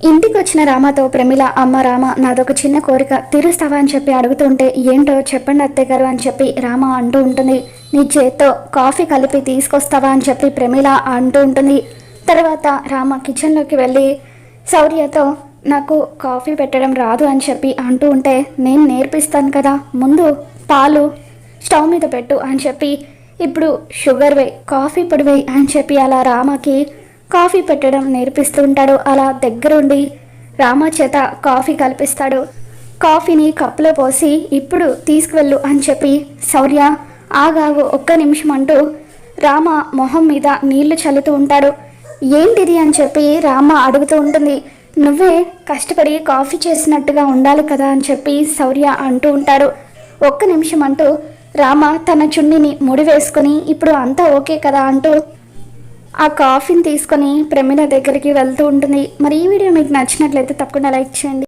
ఇంటికి వచ్చిన రామతో ప్రమిళ అమ్మ రామ నాదొక చిన్న కోరిక తీరుస్తావా అని చెప్పి అడుగుతుంటే ఏంటో చెప్పండి అత్తయ్య గారు అని చెప్పి రామ అంటూ ఉంటుంది. నీ చేత్తో కాఫీ కలిపి తీసుకొస్తావా అని చెప్పి ప్రమిళ అంటూ ఉంటుంది. తర్వాత రామ కిచెన్లోకి వెళ్ళి శౌర్యతో నాకు కాఫీ పెట్టడం రాదు అని చెప్పి అంటూ ఉంటే నేను నేర్పిస్తాను కదా ముందు పాలు స్టవ్ మీద పెట్టు అని చెప్పి ఇప్పుడు షుగర్ వే కాఫీ పొడి వేయి అని చెప్పి అలా రామకి కాఫీ పెట్టడం నేర్పిస్తూ ఉంటాడు అలా దగ్గరుండి రామ చేత కాఫీ కల్పిస్తాడు. కాఫీని కప్పులో పోసి ఇప్పుడు తీసుకువెళ్ళు అని చెప్పి శౌర్య ఆగాగు ఒక్క నిమిషం అంటూ రామ మొహం మీద నీళ్ళు చల్లుతూ ఉంటాడు. ఏంటిది అని చెప్పి రామ అడుగుతూ ఉంటుంది. నువ్వే కష్టపడి కాఫీ చేసినట్టుగా ఉండాలి కదా అని చెప్పి శౌర్య అంటూ ఉంటాడు. ఒక్క నిమిషం అంటూ రామ తన చున్నిని ముడివేసుకుని ఇప్పుడు అంతా ఓకే కదా అంటూ ఆ కాఫీని తీసుకొని ప్రమిళ దగ్గరికి వెళ్తూ ఉంటుంది. మరి ఈ వీడియో మీకు నచ్చినట్లయితే తప్పకుండా లైక్ చేయండి.